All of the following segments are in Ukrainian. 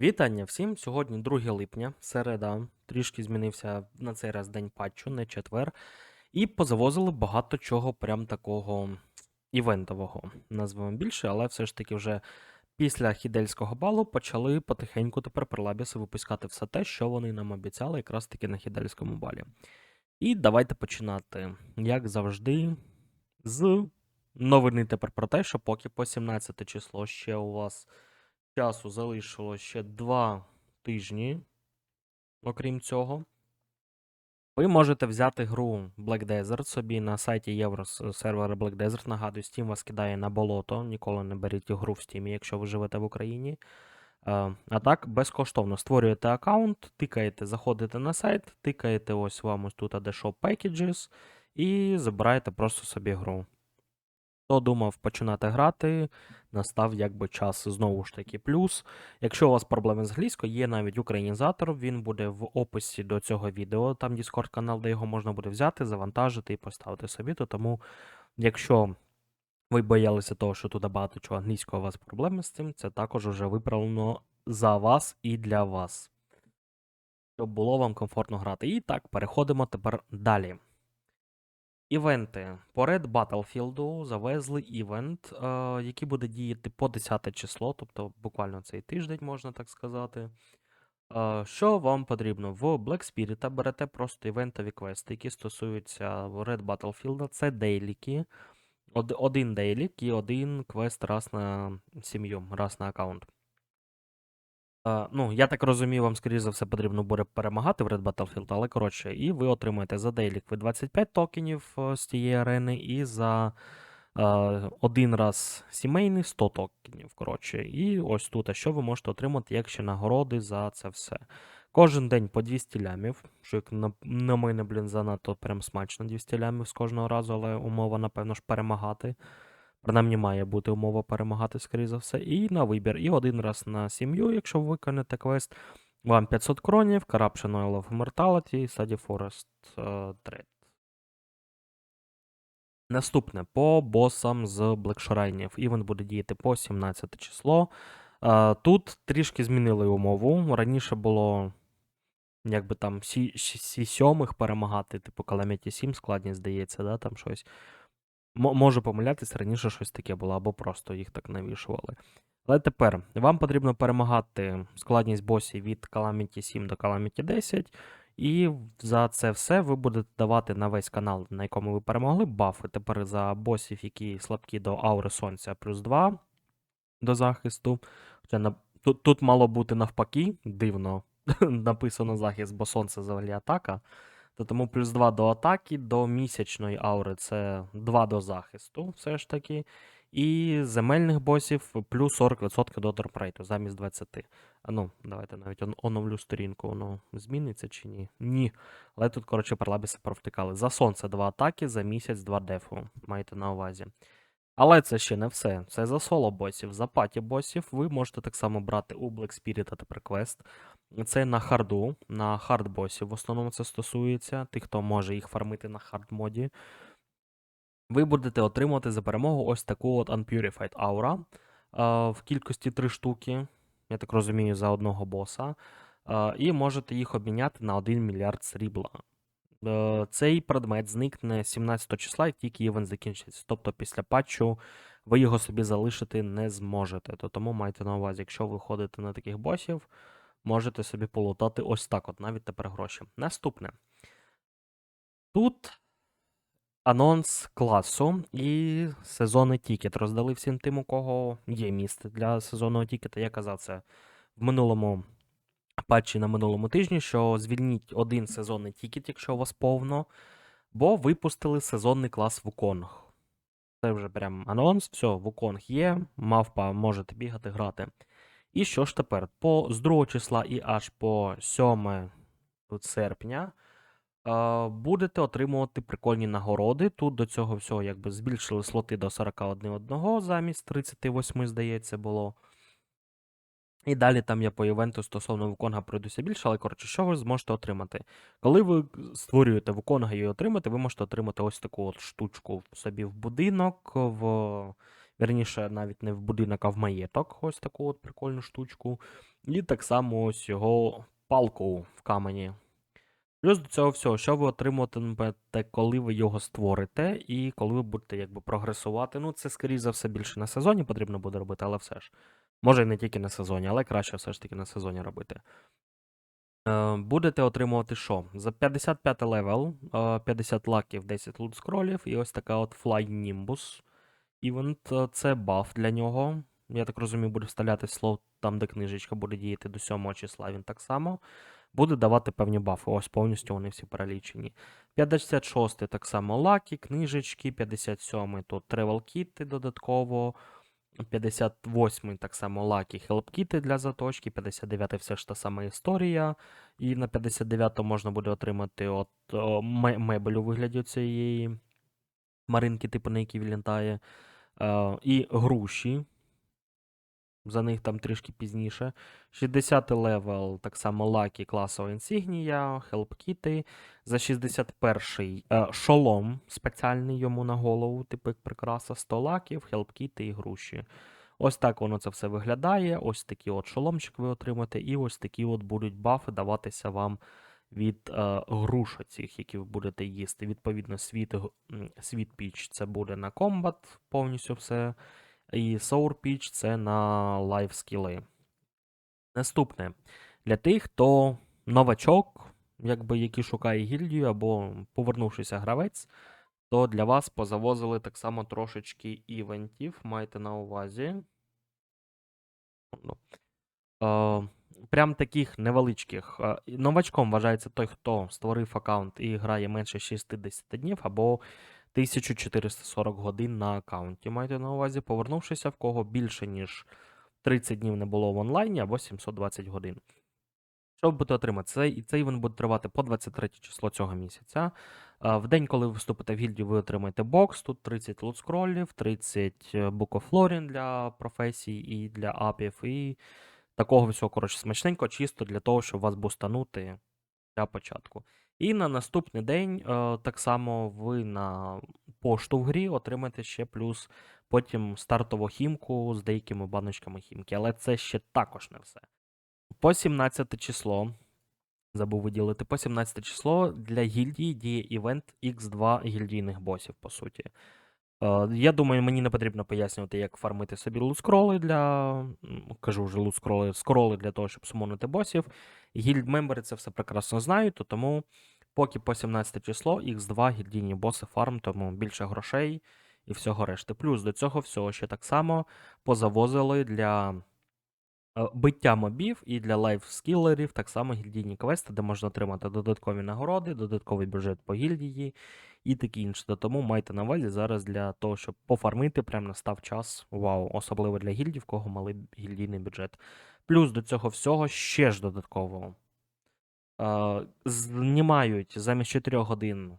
Вітання всім! Сьогодні 2 липня, середа. Трішки змінився на цей раз день патчу, не четвер. І позавозили багато чого прям такого івентового. Назвемо більше, але все ж таки вже після хідельського балу почали потихеньку тепер прилабіси випускати все те, що вони нам обіцяли якраз таки на хідельському балі. І давайте починати, як завжди, з новини тепер про те, що поки по 17 число ще у вас часу залишилось ще 2 тижні, окрім цього. Ви можете взяти гру Black Desert собі на сайті Євросервера Black Desert. Нагадую, Steam вас кидає на болото. Ніколи не беріть гру в Steam, якщо ви живете в Україні. Е, А так, безкоштовно створюєте аккаунт, тикаєте, заходите на сайт, тикаєте ось вам ось тут де Shop Packages і забираєте просто собі гру. Хто думав починати грати, настав якби час знову ж таки. Плюс, якщо у вас проблеми з англійською, є навіть українізатор, він буде в описі до цього відео, там Discord канал, де його можна буде взяти, завантажити і поставити собі. То тому, якщо ви боялися того, що тут багато чого англійського, у вас проблеми з цим, це також вже виправлено за вас і для вас. Щоб було вам комфортно грати. І так, переходимо тепер далі. Івенти. По Red Battlefield завезли івент, е, який буде діяти по 10 число, тобто буквально цей тиждень, можна так сказати. Е, що вам потрібно? В Black Spirit берете просто івентові квести, які стосуються Red Battlefield. Це дейліки. Од- один дейлік і один квест раз на сім'ю, раз на аккаунт. Е, ну, я так розумію, вам, скоріше за все, потрібно буде перемагати в Red Battlefield, але коротше, і ви отримаєте за дейлік ви 25 токенів е, з тієї арени, і за е, один раз сімейний 100 токенів. Коротше. І ось тут, а що ви можете отримати, як ще нагороди за це все. Кожен день по 200 лямів, що як на, на мене, блін, занадто прям смачно 200 лямів з кожного разу, але умова, напевно ж, перемагати. Принаймні має бути умова перемагати, скоріше за все. І на вибір. І один раз на сім'ю, якщо ви виконаєте квест, вам 500 кронів, Corruption Oil of Immortality Study Forest uh, Thread. Наступне по босам з Блекшрайнів. Івент буде діяти по 17 число. Е, Тут трішки змінили умову. Раніше було, якби там сі сьомих перемагати, типу Calamity 7 складність, здається, да, там щось. Можу помилятися, раніше щось таке було, або просто їх так навішували. Але тепер вам потрібно перемагати складність босів від Calamity 7 до Calamity 10, і за це все ви будете давати на весь канал, на якому ви перемогли, бафи. Тепер за босів, які слабкі до аури сонця, плюс 2 до захисту. Хоча тут, тут мало бути навпаки, дивно написано захист, бо сонце взагалі атака. То тому плюс 2 до атаки, до місячної аури це 2 до захисту, все ж таки. І земельних босів плюс 40% до дропрейту замість 20. А ну, давайте навіть он- оновлю сторінку, воно зміниться чи ні? Ні. Але тут, коротше, парлабіси провтикали. За сонце 2 атаки, за місяць 2 дефу. Маєте на увазі. Але це ще не все. Це за соло босів. За паті босів ви можете так само брати у Black Spirit тепер квест. Це на харду, на хард босів. В основному це стосується тих, хто може їх фармити на хард моді. Ви будете отримувати за перемогу ось таку от Unpurified Aura в кількості 3 штуки, я так розумію, за одного боса. І можете їх обміняти на 1 мільярд срібла. Е, Цей предмет зникне 17 числа, як тільки івент закінчиться. Тобто після патчу ви його собі залишити не зможете. То тому майте на увазі, якщо ви ходите на таких босів, можете собі полутати ось так, от навіть тепер гроші. Наступне. Тут анонс класу і сезонний тікет. Роздали всім тим, у кого є місце для сезонного тікета. Я казав це в минулому патчі на минулому тижні, що звільніть один сезонний тікет, якщо у вас повно, бо випустили сезонний клас Вуконг. Це вже прям анонс, все, Вуконг є, мавпа можете бігати, грати. І що ж тепер? По, з 2 числа і аж по 7 тут серпня будете отримувати прикольні нагороди. Тут до цього всього якби збільшили слоти до 41 одного замість 38, здається, було. І далі там я по івенту стосовно Вуконга пройдуся більше, але коротше, що ви зможете отримати? Коли ви створюєте Вуконга і отримати, ви можете отримати ось таку от штучку собі в будинок, в Вірніше, навіть не в будинок, а в маєток. Ось таку от прикольну штучку. І так само ось його палку в камені. Плюс до цього всього, що ви отримуватимете, коли ви його створите, і коли ви будете якби прогресувати. Ну, це, скоріш за все, більше на сезоні потрібно буде робити, але все ж. Може, і не тільки на сезоні, але краще все ж таки на сезоні робити. Е, Будете отримувати що? За 55 левел, е, 50 лаків, 10 лут скролів, і ось така от Fly Nimbus. Івент е, це баф для нього. Я так розумію, буде вставляти слот там, де книжечка буде діяти до 7 числа, він так само. Буде давати певні бафи. Ось повністю вони всі перелічені. 56 так само лаки, книжечки, 57 тут тревел кіти додатково. 58 так само лаки хелпкіти для заточки, 59-й все ж та сама історія. І на 59-му можна буде отримати от мебель у вигляді цієї маринки, типу на якій він літає. Е, і груші. За них там трішки пізніше. 60 левел, так само лаки, класова інсігнія, хелпкіти. За 61 е, шолом спеціальний йому на голову, типу прикраса, 100 лаків, хелпкіти і груші. Ось так воно це все виглядає. Ось такий от шоломчик ви отримаєте, і ось такі от будуть бафи даватися вам від е, груш цих, які ви будете їсти. Відповідно, світ, світ піч це буде на комбат, повністю все. І Sour Pitch це на лайф скіли. Наступне. Для тих, хто новачок, якби який шукає гільдію або повернувшися гравець, то для вас позавозили так само трошечки івентів. Майте на увазі. Е, прям таких невеличких. Новачком вважається той, хто створив аккаунт і грає менше 60 днів або 1440 годин на аккаунті. Майте на увазі, повернувшися, в кого більше, ніж 30 днів не було в онлайні або 720 годин. Що ви будете отримати? Цей, цей івент буде тривати по 23 число цього місяця. В день, коли ви вступите в гільдію, ви отримаєте бокс. Тут 30 лут-скролів, 30 букофлорін для професій і для апів, і такого всього, коротше, смачненько, чисто для того, щоб вас бустанути для початку. І на наступний день е, так само ви на пошту в грі отримаєте ще плюс потім стартову хімку з деякими баночками хімки. Але це ще також не все. По 17 число. Забув виділити по 17 число для гільдії діє івент X2 гільдійних босів, по суті. Е, я думаю, мені не потрібно пояснювати, як фармити собі лут-скроли для. Кажу вже лут-скроли, скроли для того, щоб сумонити босів. Гільд-мембери це все прекрасно знають, то тому поки по 17 число X2 гільдійні боси фарм, тому більше грошей і всього решти. Плюс до цього всього ще так само позавозили для е, биття мобів і для лайфскілерів так само гільдійні квести, де можна отримати додаткові нагороди, додатковий бюджет по гільдії і таке інше. Тому майте на увазі зараз для того, щоб пофармити, прям настав час. Вау, особливо для гільдій, в кого малий гільдійний бюджет. Плюс до цього всього ще ж додатково е, знімають замість 4 годин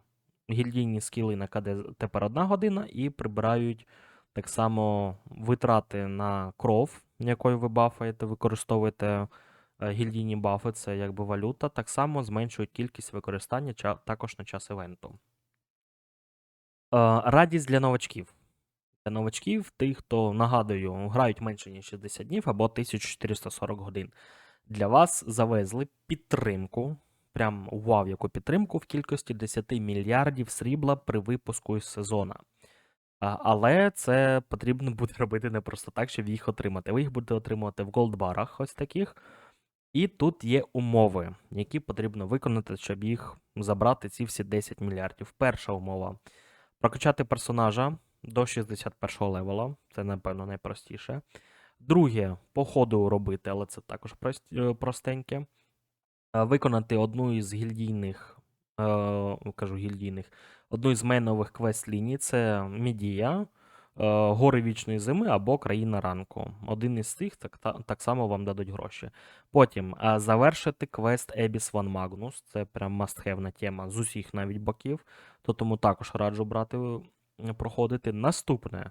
гільдійні скіли на КД тепер 1 година, і прибирають так само витрати на кров, якою ви бафаєте, використовуєте е, гільдійні бафи, це якби валюта, так само зменшують кількість використання також на час івенту. Е, Радість для новачків. Для новачків, тих, хто нагадую, грають менше ніж 60 днів або 1440 годин. Для вас завезли підтримку. Прям вау, яку підтримку в кількості 10 мільярдів срібла при випуску із сезона. Але це потрібно буде робити не просто так, щоб їх отримати. Ви їх будете отримувати в голдбарах, ось таких. І тут є умови, які потрібно виконати, щоб їх забрати, ці всі 10 мільярдів. Перша умова прокачати персонажа до 61 левела. Це, напевно, найпростіше. Друге, по ходу робити, але це також е, простеньке. Е, Виконати одну із гільдійних, е, кажу гільдійних, одну із мейнових квест-ліній це Мідія, Гори Вічної Зими або Країна ранку. Один із цих так, та- так само вам дадуть гроші. Потім е, завершити квест Ебіс Ван Магнус. Це прям must-have тема з усіх навіть боків, то тому також раджу брати, е, проходити. Наступне.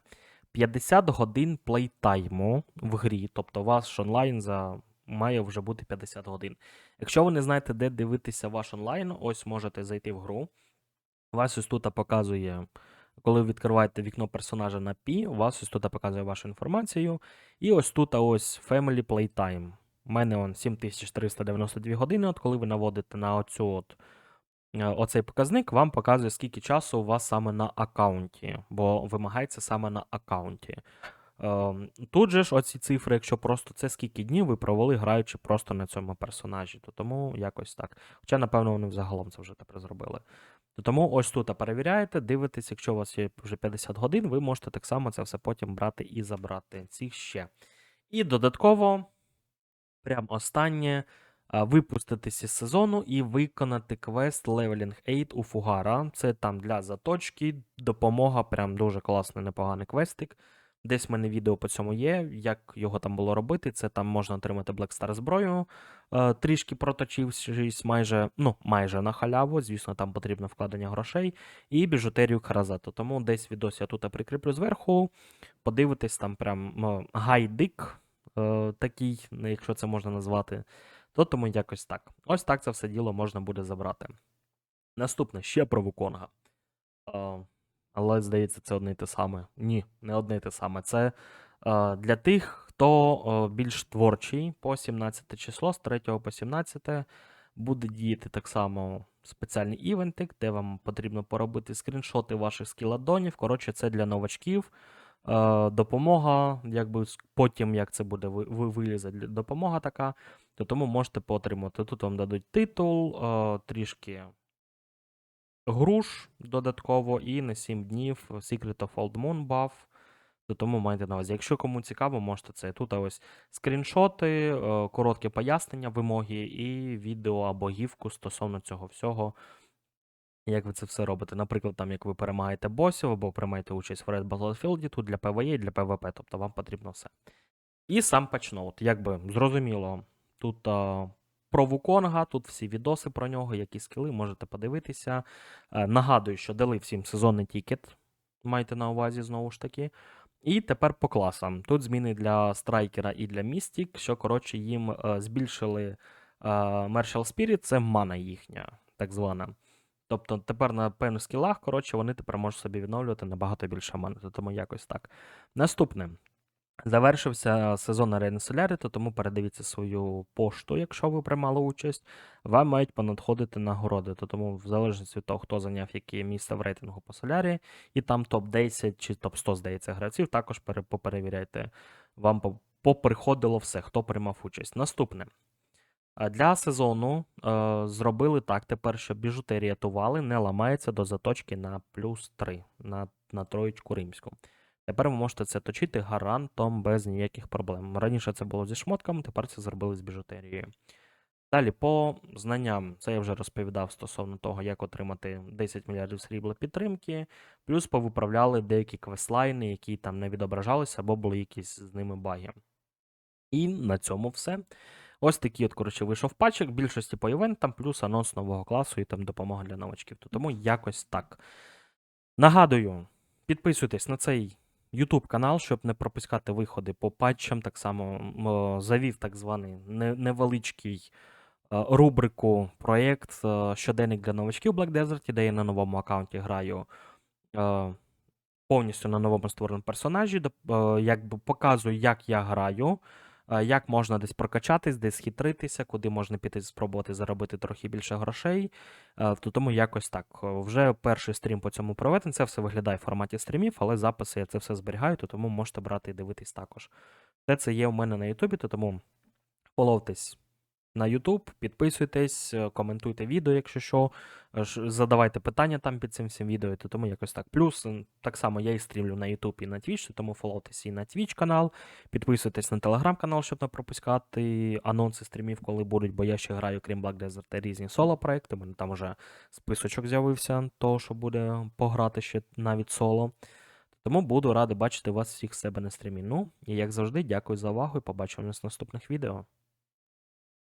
50 годин плейтайму в грі, тобто ваш онлайн за має вже бути 50 годин. Якщо ви не знаєте, де дивитися ваш онлайн, ось можете зайти в гру. Вас ось тут показує Коли ви відкриваєте вікно персонажа на P, у вас ось тут показує вашу інформацію. І ось тут ось Family Playtime. У мене он 7392 години. От коли ви наводите на оцю от, е, оцей показник, вам показує, скільки часу у вас саме на аккаунті, бо вимагається саме на аккаунті. Ем, Тут же ж оці цифри, якщо просто це скільки днів ви провели, граючи просто на цьому персонажі, то тому якось так. Хоча, напевно, вони взагалом це вже тепер зробили. То тому ось тут перевіряєте, дивитесь, якщо у вас є вже 50 годин, ви можете так само це все потім брати і забрати. Ці ще. І додатково, прям останнє, випуститися із сезону і виконати квест Leveling 8 у Фугара. Це там для заточки, допомога, прям дуже класний, непоганий квестик. Десь в мене відео по цьому є, як його там було робити. Це там можна отримати Black Star зброю, е, трішки проточившись майже, ну, майже на халяву. Звісно, там потрібно вкладення грошей, і біжутерію Каразету. Тому десь відос я тут прикріплю зверху. Подивитись там прям гайдик е, такий, якщо це можна назвати. То тому якось так. Ось так це все діло можна буде забрати. Наступне ще про Вуконга. Але здається, це одне й те саме. Ні, не одне й те саме. Це е, для тих, хто е, більш творчий по 17 число, з 3 по 17 буде діяти так само спеціальний івентик, де вам потрібно поробити скріншоти ваших скіладонів. Коротше, це для новачків. Е, допомога, якби потім, як це буде ви, ви- вилізе допомога така, то тому можете поотримати. Тут вам дадуть титул, е, трішки груш додатково і на 7 днів Secret of Old Moon buff. То тому майте на увазі. Якщо кому цікаво, можете це. Тут ось скріншоти, е, коротке пояснення вимоги і відео або гівку стосовно цього всього. Як ви це все робите? Наприклад, там як ви перемагаєте босів або приймаєте участь в Red Battlefield, тут для PvE і для PvP, тобто вам потрібно все. І сам патчноут. Якби зрозуміло, тут а, про Вуконга, тут всі відоси про нього, які скіли, можете подивитися. Е, нагадую, що дали всім сезонний тікет, майте на увазі знову ж таки. І тепер по класам. Тут зміни для страйкера і для містік, що коротше їм е, збільшили Martial Spirit, це мана їхня, так звана. Тобто тепер на певних скілах, коротше, вони тепер можуть собі відновлювати набагато більше мани, тому якось так. Наступне. Завершився сезон Арени Солярі, то тому передивіться свою пошту, якщо ви приймали участь. Вам мають понадходити нагороди. То тому, в залежності від того, хто зайняв яке місце в рейтингу по солярі, і там топ-10 чи топ-100, здається, гравців, також поперевіряйте. Вам поприходило все, хто приймав участь. Наступне. Для сезону е, зробили так тепер, що біжутерія тували не ламається до заточки на плюс 3 на, на троєчку римську. Тепер ви можете це точити гарантом без ніяких проблем. Раніше це було зі шмотками, тепер це зробили з біжутерією. Далі, по знанням, це я вже розповідав стосовно того, як отримати 10 мільярдів срібла підтримки, плюс повиправляли деякі квестлайни, які там не відображалися, або були якісь з ними баги. І на цьому все. Ось такий от, коротше, вийшов патчик, більшості по івентам, плюс анонс нового класу і там допомога для новачків. То Тому якось так. Нагадую, підписуйтесь на цей YouTube канал, щоб не пропускати виходи по патчам. Так само завів так званий невеличкий е, рубрику проєкт е, щоденник для новачків Black Desert, де я на новому аккаунті граю. е, Повністю на новому створеному персонажі, якби показую, як я граю, як можна десь прокачатись, десь хитритися, куди можна піти спробувати заробити трохи більше грошей. Е, То тому якось так. Е, Вже перший стрім по цьому проведен. Це все виглядає в форматі стрімів, але записи я це все зберігаю, то тому можете брати і дивитись також. Все це є у мене на Ютубі, то тому фоловтесь на YouTube, підписуйтесь, е, коментуйте відео, якщо що, е, задавайте питання там під цим всім відео, то тому якось так. Плюс так само я і стрімлю на YouTube і на Twitch, тому фоловтесь і на Twitch канал, підписуйтесь на Telegram канал, щоб не пропускати анонси стрімів, коли будуть, бо я ще граю, крім Black Desert, та різні соло проекти. У мене там вже списочок з'явився, того, що буде пограти ще навіть соло. Тому буду радий бачити вас всіх в себе на стрімі. Ну, і як завжди, дякую за увагу і побачимось в наступних відео.